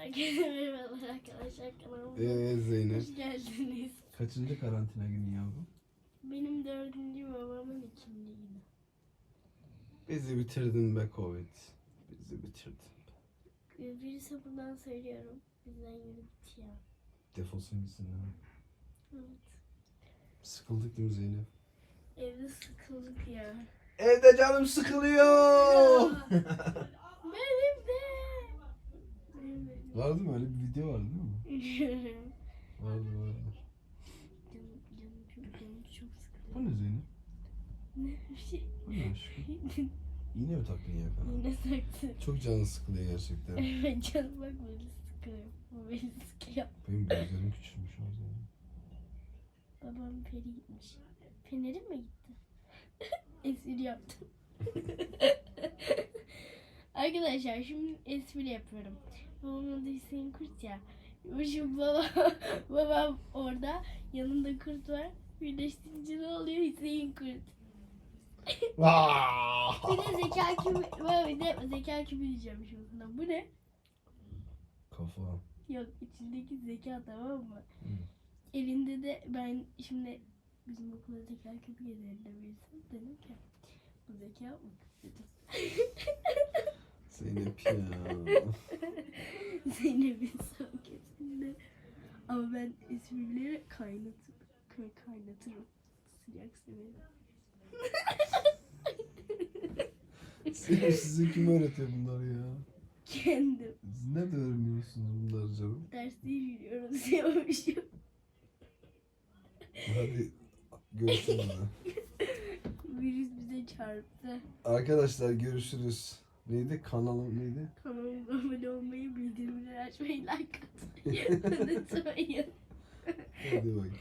Herkese merhabalar arkadaşlar kanalıma. Ee Zeynep. Hoş geldiniz. Kaçıncı karantina günü yavrum? Benim dördüncü babamın ikinci günü. Bizi bitirdin be Covid. Bizi bitirdin. Ee, Birisi buradan söylüyorum. Bizden yürü git ya. Defolsun gitsin mi? Evet. Sıkıldık değil mi Zeynep? Evde sıkıldık ya. Evde canım sıkılıyor. Benim de. Benim de. Vardı mı öyle bir video vardı değil mi? Vardı vardı. O ne Zeynep? Ne şey. O ne aşkım? İğne mi taktın yakana? Yine taktı. Çok canı sıkılıyor gerçekten. Evet canım bak böyle sıkılıyor. Bu beni sıkıyor. Benim gözlerim küçülmüş o zaman. Babam peri gitmiş. Fener'e mi gitti? espri yaptım. Arkadaşlar şimdi espri yapıyorum. Babamın adı Hüseyin Kurt ya. Şimdi baba, babam orada yanında kurt var. Birleştirince ne oluyor Hüseyin Kurt. Bir de zeka küpü, bir de zeka küpü diyeceğim şimdi sana. Bu ne? Kafa. Yok içindeki zeka tamam mı? Hı. Elinde de ben şimdi bizim okulda zeka küpü gezerinde birisi dedim ki bu zeka mı? Dedim. Ya. Zeynep'in son kesinde. Ama ben esprileri kaynatır, kay- kaynatırım. Sıcak severim. Zeynep size kim öğretiyor bunları ya? Kendim. Siz nerede öğreniyorsunuz bunları canım? Derste yürüyoruz diyormuşum. Hadi görüşürüz. Virüs bize çarptı. Arkadaşlar görüşürüz. Neydi? Kanalım neydi? Kanalıma abone olmayı, bildirimleri açmayı, like atmayı unutmayın. Hadi bakayım.